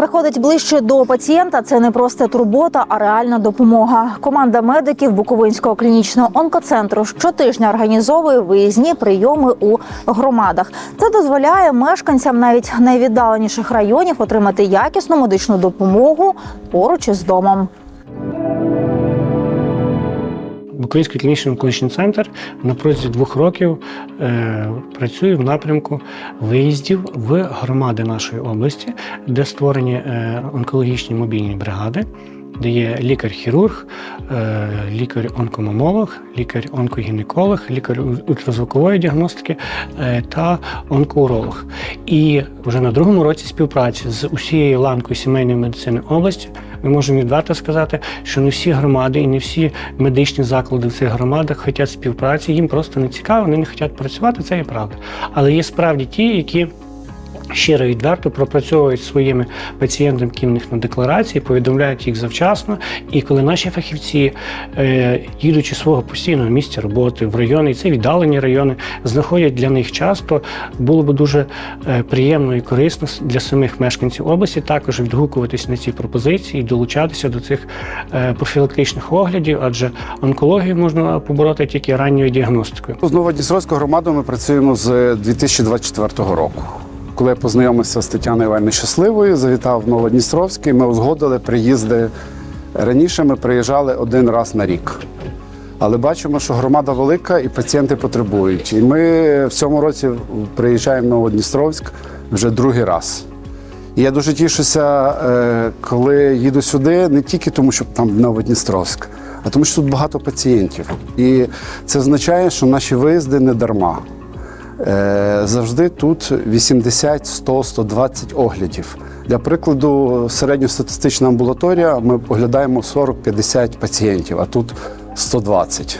Приходить ближче до пацієнта, це не просто турбота, а реальна допомога. Команда медиків Буковинського клінічного онкоцентру щотижня організовує виїзні прийоми у громадах. Це дозволяє мешканцям навіть найвіддаленіших районів отримати якісну медичну допомогу поруч із домом. Буковинський клінічний онкологічний центр на протязі двох років е, працює в напрямку виїздів в громади нашої області, де створені е, онкологічні мобільні бригади, де є лікар-хірург, е, лікар-онкомамолог, лікар-онкогінеколог, лікар ультразвукової діагностики е, та онкоуролог. І вже на другому році співпраці з усією ланкою сімейної медицини області ми можемо відверто сказати, що не всі громади і не всі медичні заклади в цих громадах хочуть співпраці, їм просто не цікаво, вони не хочуть працювати, це є правда. Але є справді ті, які щиро відверто пропрацьовують своїми пацієнтами, які в них на декларації, повідомляють їх завчасно. І коли наші фахівці, е, їдучи свого постійного місця роботи в райони, і це віддалені райони, знаходять для них час, то було б дуже е, приємно і корисно для самих мешканців області також відгукуватись на ці пропозиції і долучатися до цих е, профілактичних оглядів, адже онкологію можна побороти тільки ранньою діагностикою. З Новодністровською громадою ми працюємо з 2024 року. Коли я познайомився з Тетяною Іванівною Щасливою, завітав в Новодністровський, ми узгодили приїзди. Раніше ми приїжджали один раз на рік. Але бачимо, що громада велика і пацієнти потребують. І ми в цьому році приїжджаємо в Новодністровськ вже другий раз. І я дуже тішуся, е, коли їду сюди, не тільки тому, що там Новодністровськ, а тому, що тут багато пацієнтів. І це означає, що наші виїзди не дарма. Е, Завжди тут 80, 100, 120 оглядів. Для прикладу, середньостатистична амбулаторія, ми оглядаємо 40-50 пацієнтів, а тут 120.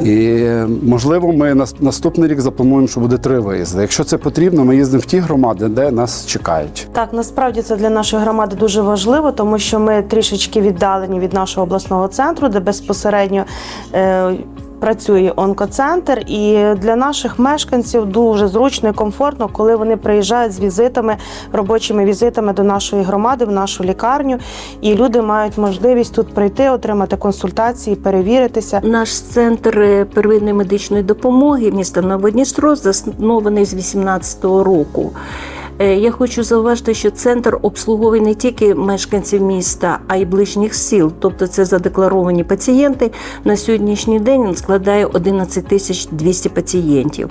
І можливо, ми наступний рік заплануємо, що буде три виїзди. Якщо це потрібно, ми їздимо в ті громади, де нас чекають. Так, насправді це для нашої громади дуже важливо, тому що ми трішечки віддалені від нашого обласного центру, де безпосередньо е, працює онкоцентр. І для наших мешканців дуже зручно і комфортно, коли вони приїжджають з візитами, робочими візитами до нашої громади, в нашу лікарню. І люди мають можливість тут прийти, отримати консультації, перевіритися. Наш центр е, первинної медичної допомоги міста Новодністро заснований з 18-го року. Е, Я хочу зауважити, що центр обслуговує не тільки мешканців міста, а й ближніх сіл. Тобто це задекларовані пацієнти. На сьогоднішній день складає 11 тисяч 200 пацієнтів.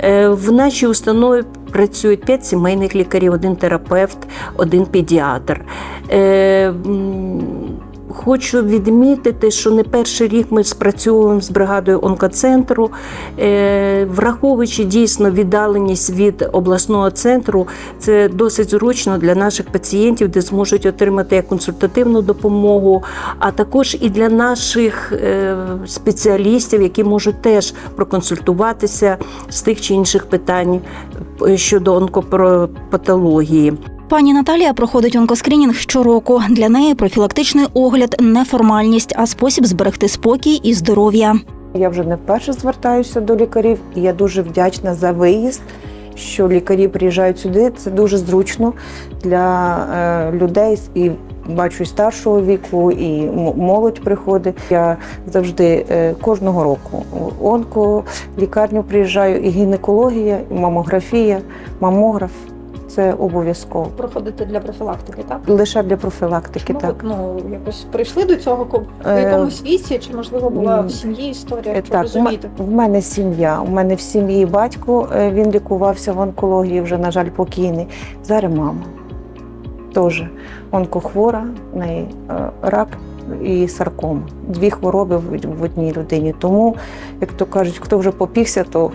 Е, В нашій установі працюють 5 сімейних лікарів, один терапевт, один педіатр. Хочу відмітити, що не перший рік ми спрацьовуємо з бригадою онкоцентру, Е, враховуючи дійсно віддаленість від обласного центру, це досить зручно для наших пацієнтів, де зможуть отримати консультативну допомогу, а також і для наших е, спеціалістів, які можуть теж проконсультуватися з тих чи інших питань е, щодо онкопатології. Пані Наталія проходить онкоскринінг щороку. Для неї профілактичний огляд не формальність, а спосіб зберегти спокій і здоров'я. Я вже не вперше звертаюся до лікарів, і я дуже вдячна за виїзд, що лікарі приїжджають сюди. Це дуже зручно для е, людей і бачу і старшого віку, і молодь приходить. Я завжди е, кожного року в онколікарню приїжджаю, і гінекологія, і мамографія, мамограф. Це обов'язково. проходити для профілактики, так? Лише для профілактики, Чому так. ви ну якось прийшли до цього в Е, якомусь віці, чи можливо була в сім'ї історія? Е, Так, розумієте? в мене сім'я. У мене в сім'ї батько е, він лікувався в онкології, вже, на жаль, покійний. Зараз мама теж онкохвора, в неї рак і саркома. Дві хвороби в, в одній людині. Тому, як то кажуть, хто вже попікся, то.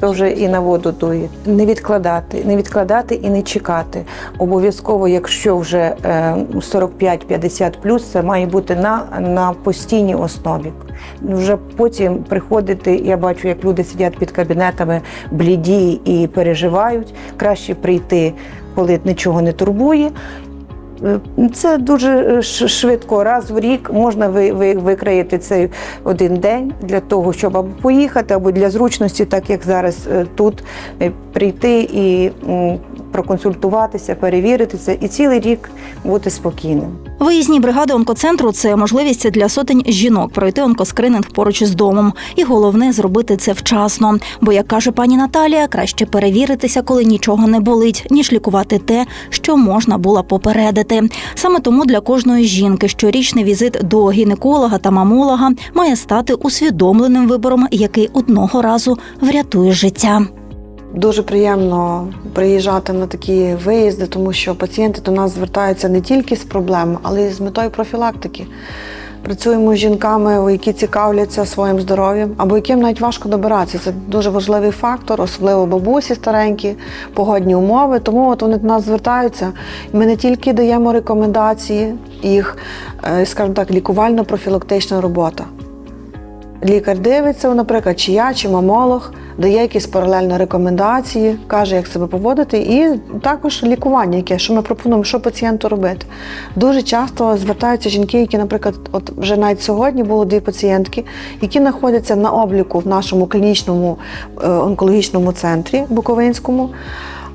То вже і на воду дує. Не відкладати, не відкладати і не чекати. Обов'язково, якщо вже е, 45-50 це має бути на, на постійній основі. Вже потім приходити, я бачу, як люди сидять під кабінетами бліді і переживають. Краще прийти, коли нічого не турбує. Е, Це дуже е, швидко, раз в рік можна ви, ви, викраїти цей один день для того, щоб або поїхати, або для зручності, так як зараз е, тут прийти і проконсультуватися, перевіритися і цілий рік бути спокійним. Виїзні бригади онкоцентру це можливість для сотень жінок пройти онкоскрининг поруч із домом. І головне зробити це вчасно. Бо, як каже пані Наталія, краще перевіритися, коли нічого не болить, ніж лікувати те, що можна було попередити. Саме тому для кожної жінки щорічний візит до гінеколога та мамолога має стати усвідомленим вибором, який одного разу врятує життя. Дуже приємно приїжджати на такі виїзди, тому що пацієнти до нас звертаються не тільки з проблем, але й з метою профілактики. Працюємо з жінками, які цікавляться своїм здоров'ям, або яким навіть важко добиратися. Це дуже важливий фактор, особливо бабусі старенькі, погодні умови. Тому от вони до нас звертаються. Ми не тільки даємо рекомендації, їх, е, скажімо так, лікувально-профілактична робота. Лікар дивиться, наприклад, чи я, чи мамолог, дає якісь паралельно рекомендації, каже, як себе поводити, і також лікування, яке що ми пропонуємо, що пацієнту робити. Дуже часто звертаються жінки, які, наприклад, от вже навіть сьогодні було дві пацієнтки, які знаходяться на обліку в нашому клінічному е, онкологічному центрі Буковинському.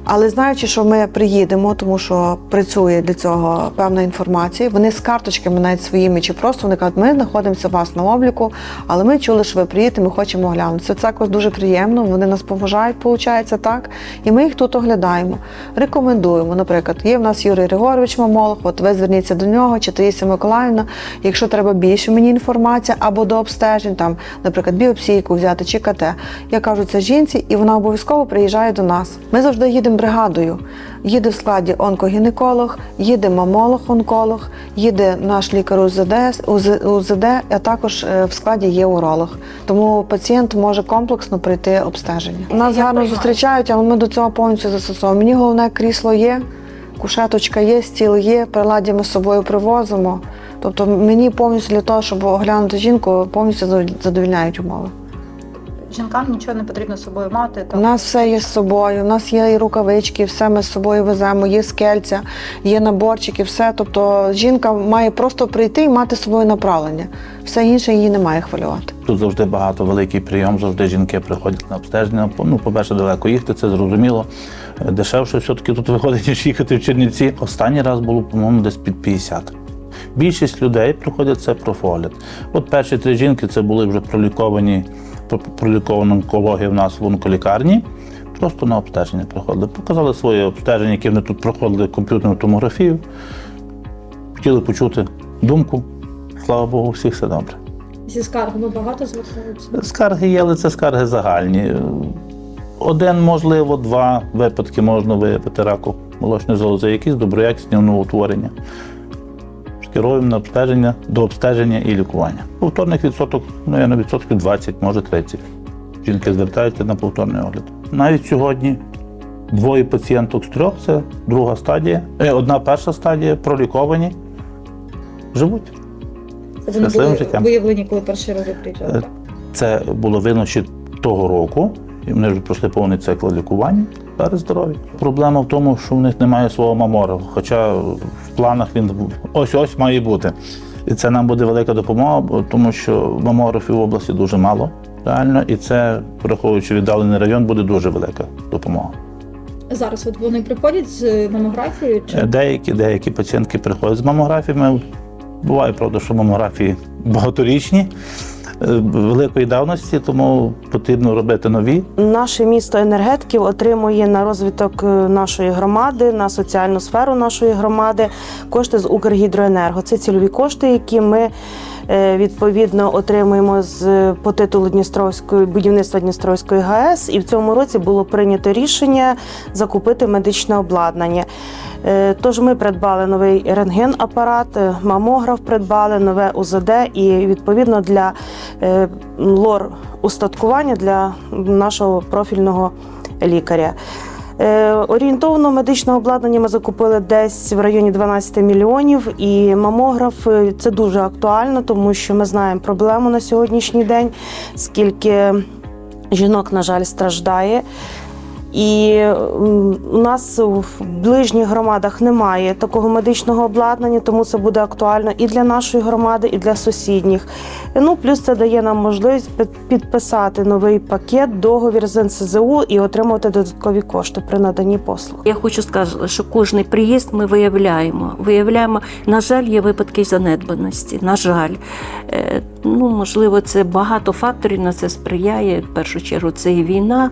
Але знаючи, що ми приїдемо, тому що працює для цього певна інформація, вони з карточками навіть своїми чи просто вони кажуть, ми знаходимося у вас на обліку, але ми чули, що ви приїдете, ми хочемо оглянути. Це також дуже приємно. Вони нас поважають, виходить так. І ми їх тут оглядаємо, рекомендуємо. Наприклад, є в нас Юрій Григорович Мамолог, от ви зверніться до нього, чи Таїсія Миколаївна. Якщо треба більше мені інформація або до обстежень, там, наприклад, біопсійку взяти чи КТ. Я кажу це жінці, і вона обов'язково приїжджає до нас. Ми завжди їдемо бригадою. Їде в складі онкогінеколог, їде мамолог-онколог, їде наш лікар УЗД, УЗ- УЗД, а також е, в складі є уролог. Тому пацієнт може комплексно пройти обстеження. Нас гарно зустрічають, але ми до цього повністю застосовуємо. Мені головне крісло є, кушеточка є, стіл є, приладдя ми з собою привозимо. Тобто мені повністю для того, щоб оглянути жінку, повністю задовільняють умови. Жінкам нічого не потрібно з собою мати. У нас все є з собою. У нас є і рукавички, все ми з собою веземо, є скельця, є наборчики, все. Тобто жінка має просто прийти і мати з собою направлення. Все інше її не має хвилювати. Тут завжди багато великий прийом, завжди жінки приходять на обстеження. Ну, по-перше, далеко їхати, це зрозуміло. Е, Дешевше все-таки тут виходить, ніж їхати в Чернівці. Останній раз було, по-моєму, десь під 50. Більшість людей приходять це профогляд. От перші три жінки це були вже проліковані, про- пролікована онкологія в нас в онколікарні. Просто на обстеження приходили. Показали своє обстеження, які вони тут проходили комп'ютерну томографію. Хотіли почути думку. Слава Богу, всіх все добре. Зі скаргами багато звертаються. Скарги є, але це скарги загальні. Один, можливо, два випадки можна виявити раку молочної залози, якісь доброякісні новоутворення. Скеруємо на обстеження до обстеження і лікування. Повторних відсоток, ну я на відсотків 20, може 30. Жінки звертаються на повторний огляд. Навіть сьогодні двоє пацієнток з трьох це друга стадія, е, одна перша стадія, проліковані, живуть. Це вони були життям. виявлені, коли перші рази приїжджали. Е. Це було видно ще того року, і вони вже пройшли повний цикл лікування. Зараз здорові. Проблема в тому, що в них немає свого мамору, хоча в планах він ось-ось має бути. І це нам буде велика допомога, тому що мамографів в області дуже мало, реально, і це, враховуючи віддалений район, буде дуже велика допомога. Зараз от вони приходять з мамографією Е, чи Деякі, деякі пацієнтки приходять з мамографіями. Буває, правда, що мамографії багаторічні, е, великої давності, тому потрібно робити нові. Наше місто енергетиків отримує на розвиток е, нашої громади, на соціальну сферу нашої громади кошти з Укргідроенерго. Це цільові кошти, які ми е, відповідно отримуємо з по титулу Дністровської будівництва Дністровської ГАЕС. І в цьому році було прийнято рішення закупити медичне обладнання. Е, Тож ми придбали новий рентген-апарат, е, мамограф придбали, нове УЗД і відповідно для е, лор устаткування для нашого профільного лікаря. Е, Орієнтовно медичне обладнання ми закупили десь в районі 12 мільйонів, і мамограф е, це дуже актуально, тому що ми знаємо проблему на сьогоднішній день, скільки жінок, на жаль, страждає. І у нас в ближніх громадах немає такого медичного обладнання, тому це буде актуально і для нашої громади, і для сусідніх. Ну плюс це дає нам можливість підписати новий пакет, договір з НСЗУ і отримувати додаткові кошти при наданні послуг. Я хочу сказати, що кожний приїзд ми виявляємо. Виявляємо, на жаль, є випадки занедбаності. На жаль, Е, ну можливо, це багато факторів на це сприяє. В першу чергу це і війна,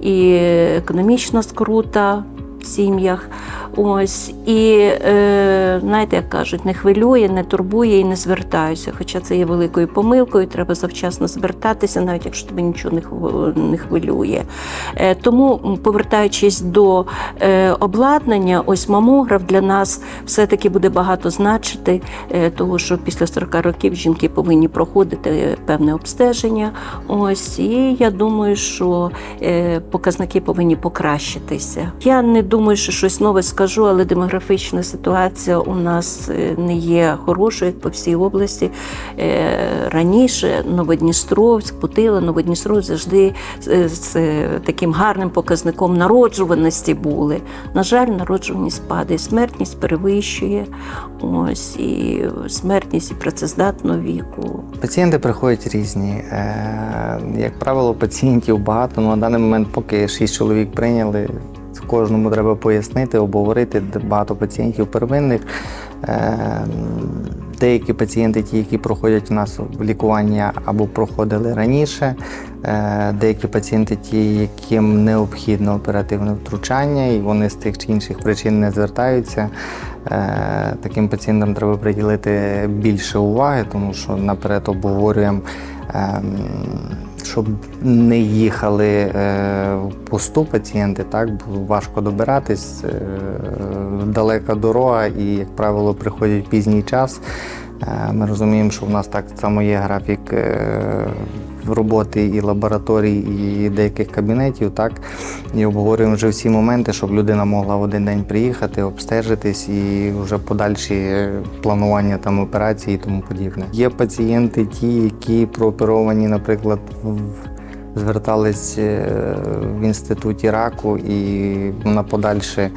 і економічна скрута сім'ях. Ось і е, знаєте, як кажуть, не хвилює, не турбує і не звертаюся. Хоча це є великою помилкою, треба завчасно звертатися, навіть якщо тебе нічого не хв- хвилює. Е, Тому, повертаючись до е, обладнання, ось мамограф для нас все-таки буде багато значити, е, того що після 40 років жінки повинні проходити певне обстеження. Ось і я думаю, що е, показники повинні покращитися. Я не думаю, що щось нове скажу, але демографічна ситуація у нас е, не є хорошою по всій області. Е, Раніше Новодністровськ, Путила, Новодністровськ завжди з, е, таким гарним показником народжуваності були. На жаль, народжуваність падає, смертність перевищує. Ось і смертність і працездатного віку. Пацієнти приходять різні. Як правило, пацієнтів багато. Ну, на даний момент, поки 6 чоловік прийняли, кожному треба пояснити, обговорити багато пацієнтів первинних. Е, Деякі пацієнти, ті, які проходять у нас лікування або проходили раніше, Е, деякі пацієнти, ті, яким необхідно оперативне втручання, і вони з тих чи інших причин не звертаються. Е, Таким пацієнтам треба приділити більше уваги, тому що наперед обговорюємо, ем, щоб не їхали е, в пусту пацієнти, так, було важко добиратись, е, далека дорога і, як правило, приходять пізній час. Е, Ми розуміємо, що в нас так само є графік роботи і лабораторій, і деяких кабінетів, так і обговорюємо вже всі моменти, щоб людина могла в один день приїхати, обстежитись і вже подальші планування там операції і тому подібне. Є пацієнти, ті, які прооперовані, наприклад, в- звертались е, в інституті раку і на подальше.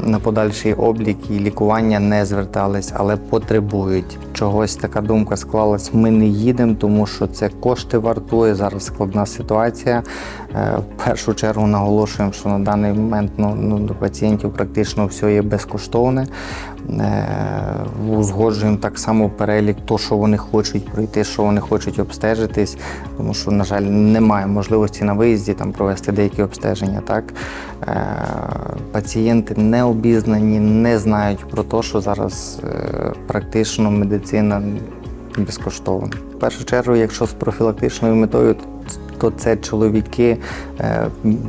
На подальший облік і лікування не звертались, але потребують. Чогось така думка склалась. Ми не їдемо, тому що це кошти вартує. Зараз складна ситуація. Е, В першу чергу наголошуємо, що на даний момент ну, ну, до пацієнтів практично все є безкоштовне. Е, Узгоджуємо так само перелік, то, що вони хочуть пройти, що вони хочуть обстежитись, тому що, на жаль, немає можливості на виїзді там провести деякі обстеження. Так? Е, Пацієнти не обізнані, не знають про те, що зараз е, практично медицина безкоштовна. В першу чергу, якщо з профілактичною метою, то це чоловіки е,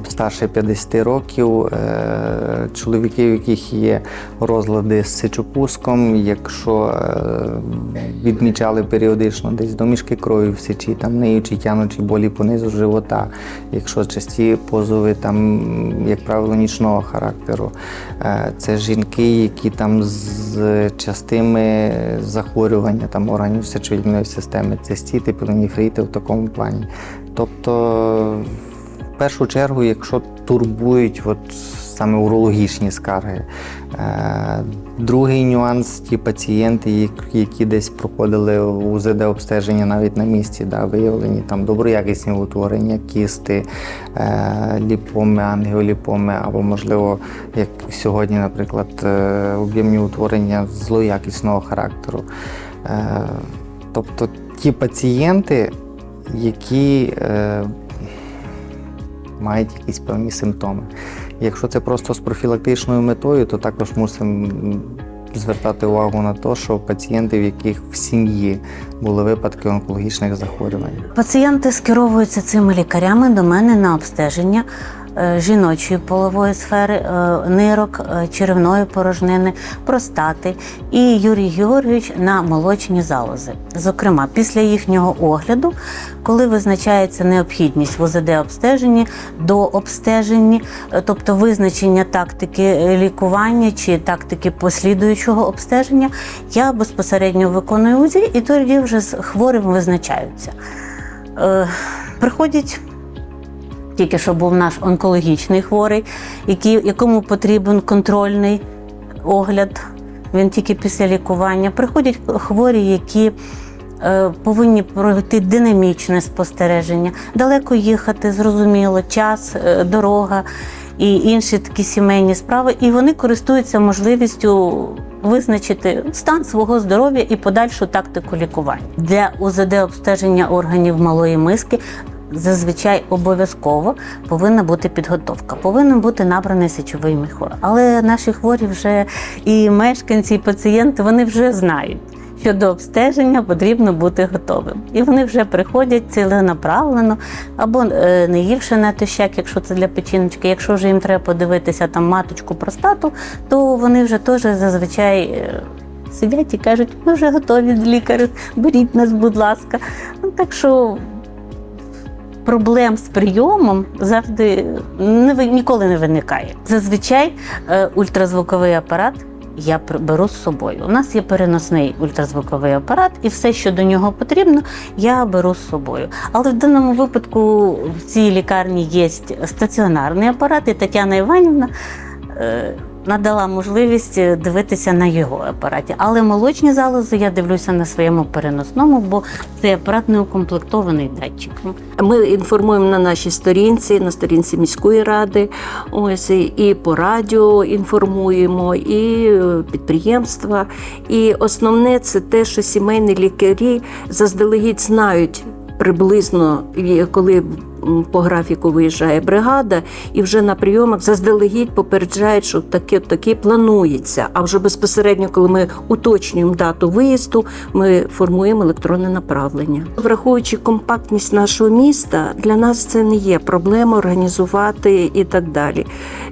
старше 50 років, е, чоловіки, у яких є розлади з сечопуском, якщо е, відмічали періодично десь домішки крові в сечі, там ниючі, тянучі болі понизу живота, якщо часті позови, там, як правило, нічного характеру. Це жінки, які там з частими захворювання там, органів сечовідної системи, цистіти, пілоніфрити в такому плані. Тобто, в першу чергу, якщо турбують от, саме урологічні скарги. Е, Другий нюанс ті пацієнти, які десь проходили УЗД обстеження навіть на місці, да, виявлені там доброякісні утворення, кісти, е, ліпоми, ангіоліпоми, або, можливо, як сьогодні, наприклад, е, об'ємні утворення злоякісного характеру. Тобто ті пацієнти, які е, мають якісь певні симптоми. Якщо це просто з профілактичною метою, то також мусимо звертати увагу на те, що пацієнти, в яких в сім'ї були випадки онкологічних захворювань. Пацієнти скеровуються цими лікарями до мене на обстеження жіночої полової сфери, е, нирок, е, черевної порожнини, простати і Юрій Георгійович на молочні залози. Зокрема, після їхнього огляду, коли визначається необхідність в ОЗД обстеженні до обстеження, е, тобто визначення тактики е, лікування чи тактики послідуючого обстеження, я безпосередньо виконую УЗІ і тоді вже з хворим визначаються. Е, приходять тільки що був наш онкологічний хворий, який, якому потрібен контрольний огляд. Він тільки після лікування. Приходять хворі, які е, повинні пройти динамічне спостереження, далеко їхати, зрозуміло, час, е, дорога і інші такі сімейні справи. І вони користуються можливістю визначити стан свого здоров'я і подальшу тактику лікування. Для УЗД обстеження органів малої миски зазвичай обов'язково повинна бути підготовка, повинен бути набраний сечовий міхур. Але наші хворі вже і мешканці, і пацієнти вони вже знають. Що до обстеження потрібно бути готовим. І вони вже приходять ціленаправлено, або е, не ївши натощак, якщо це для печіночки. Якщо вже їм треба подивитися там маточку простату, то вони вже теж зазвичай е, сидять і кажуть, ми вже готові лікарю, беріть нас, будь ласка. Ну, так що проблем з прийомом завжди не ніколи не виникає. Зазвичай е, ультразвуковий апарат. Я беру з собою. У нас є переносний ультразвуковий апарат, і все, що до нього потрібно, я беру з собою. Але в даному випадку в цій лікарні є стаціонарний апарат, і Тетяна Іванівна е, надала можливість е, дивитися на його апараті. Але молочні залози я дивлюся на своєму переносному, бо цей апарат не укомплектований датчиком. Ми інформуємо на нашій сторінці, на сторінці міської ради. Ось і- по радіо інформуємо, і е, підприємства. І основне це те, що сімейні лікарі заздалегідь знають. Приблизно коли по графіку виїжджає бригада, і вже на прийомах заздалегідь попереджають, що таке таке планується. А вже безпосередньо, коли ми уточнюємо дату виїзду, ми формуємо електронне направлення. Враховуючи компактність нашого міста, для нас це не є проблема організувати і так далі.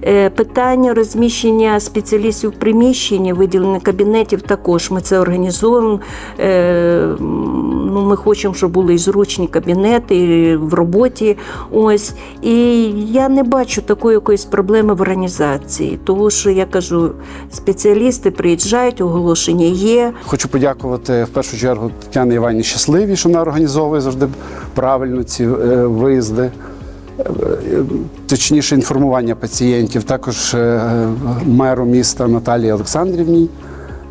Е, Питання розміщення спеціалістів в приміщенні, виділення кабінетів також ми це організуємо. Е, Ну, ми хочемо, щоб були і зручні кабінети і в роботі. Ось. І я не бачу такої якоїсь проблеми в організації, тому що я кажу, спеціалісти приїжджають, оголошення є. Хочу подякувати в першу чергу Тетяні Іванівні Щасливій, що вона організовує завжди правильно ці е, виїзди. Е, Точніше інформування пацієнтів, також е, меру міста Наталії Олександрівні,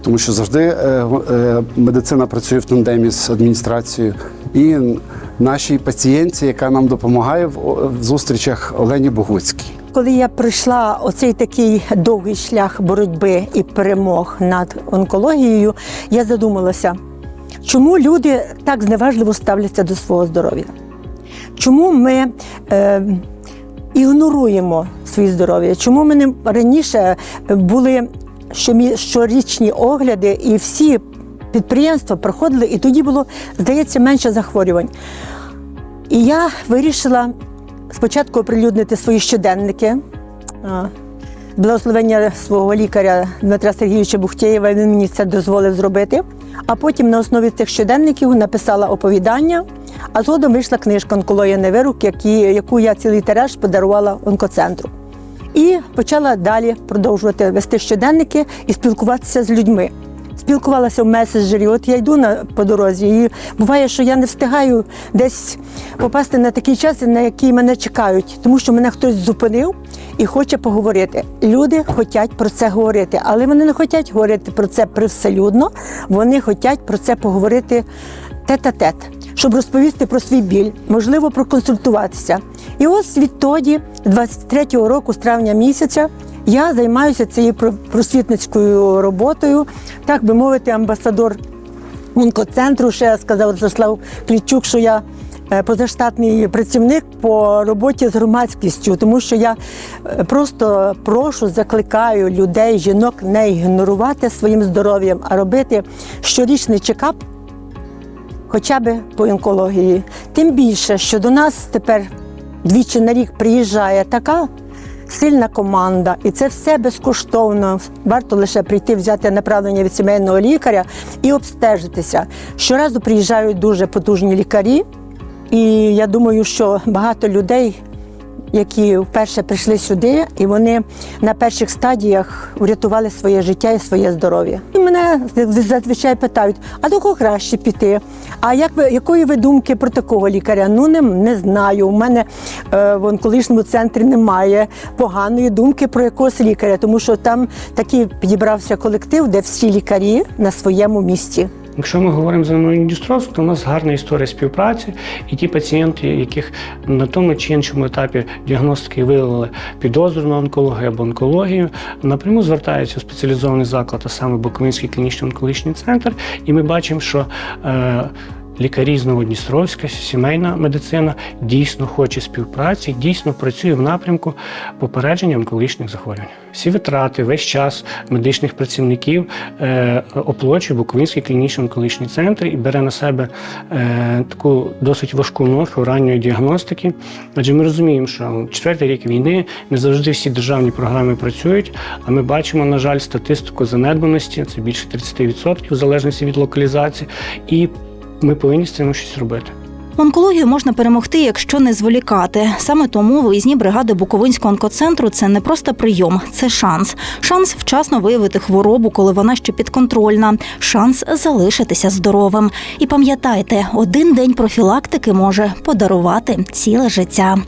тому що завжди медицина працює в тандемі з адміністрацією. І нашій пацієнтці, яка нам допомагає в, зустрічах Олені Богуцькій. Коли я пройшла оцей такий довгий шлях боротьби і перемог над онкологією, я задумалася, чому люди так зневажливо ставляться до свого здоров'я? Чому ми е, ігноруємо своє здоров'я? Чому ми не раніше були щорічні огляди і всі підприємства проходили, і тоді було, здається, менше захворювань. І я вирішила спочатку оприлюднити свої щоденники. Благословення свого лікаря Дмитра Сергійовича Бухтєєва він мені це дозволив зробити. А потім на основі цих щоденників написала оповідання, а згодом вийшла книжка «Онкологія на вирук», які, яку я цілий тираж подарувала онкоцентру. І почала далі продовжувати вести щоденники і спілкуватися з людьми. Спілкувалася в меседжері. От я йду на по дорозі, і буває, що я не встигаю десь попасти на такий час, на який мене чекають, тому що мене хтось зупинив і хоче поговорити. Люди хочуть про це говорити, але вони не хочуть говорити про це привселюдно, вони хочуть про це поговорити тет-а-тет, щоб розповісти про свій біль, можливо, проконсультуватися. І ось відтоді, 23-го року, з травня місяця, я займаюся цією про- просвітницькою роботою, так би мовити, амбасадор онкоцентру. Ще сказав Ростислав Клічук, що я е, позаштатний працівник по роботі з громадськістю, тому що я е, просто прошу, закликаю людей, жінок не ігнорувати своїм здоров'ям, а робити щорічний чекап хоча б по онкології. Тим більше, що до нас тепер двічі на рік приїжджає така сильна команда, і це все безкоштовно. Варто лише прийти, взяти направлення від сімейного лікаря і обстежитися. Щоразу приїжджають дуже потужні лікарі, і я думаю, що багато людей які вперше прийшли сюди, і вони на перших стадіях врятували своє життя і своє здоров'я. І мене зазвичай питають: а до кого краще піти? А як ви якої ви думки про такого лікаря? Ну не, не знаю. У мене е, в онкологічному центрі немає поганої думки про якогось лікаря, тому що там такий підібрався колектив, де всі лікарі на своєму місці. Якщо ми говоримо за Новодністровськ, то у нас гарна історія співпраці, і ті пацієнти, яких на тому чи іншому етапі діагностики виявили підозру на онкологію або онкологію, напряму звертаються у спеціалізований заклад, а саме Буковинський клінічно онкологічний центр, і ми бачимо, що е, лікарі з Новодністровська, сімейна медицина дійсно хоче співпраці, дійсно працює в напрямку попередження онкологічних захворювань. Всі витрати, весь час медичних працівників е, оплачує Буковинський клінічний онкологічний центр і бере на себе е, таку досить важку ношу ранньої діагностики. Адже ми розуміємо, що четвертий рік війни не завжди всі державні програми працюють. А ми бачимо, на жаль, статистику занедбаності це більше 30% в залежності від локалізації. І ми повинні з цим щось робити. Онкологію можна перемогти, якщо не зволікати. Саме тому виїзні бригади Буковинського онкоцентру це не просто прийом, це шанс. Шанс вчасно виявити хворобу, коли вона ще підконтрольна, шанс залишитися здоровим. І пам'ятайте, один день профілактики може подарувати ціле життя.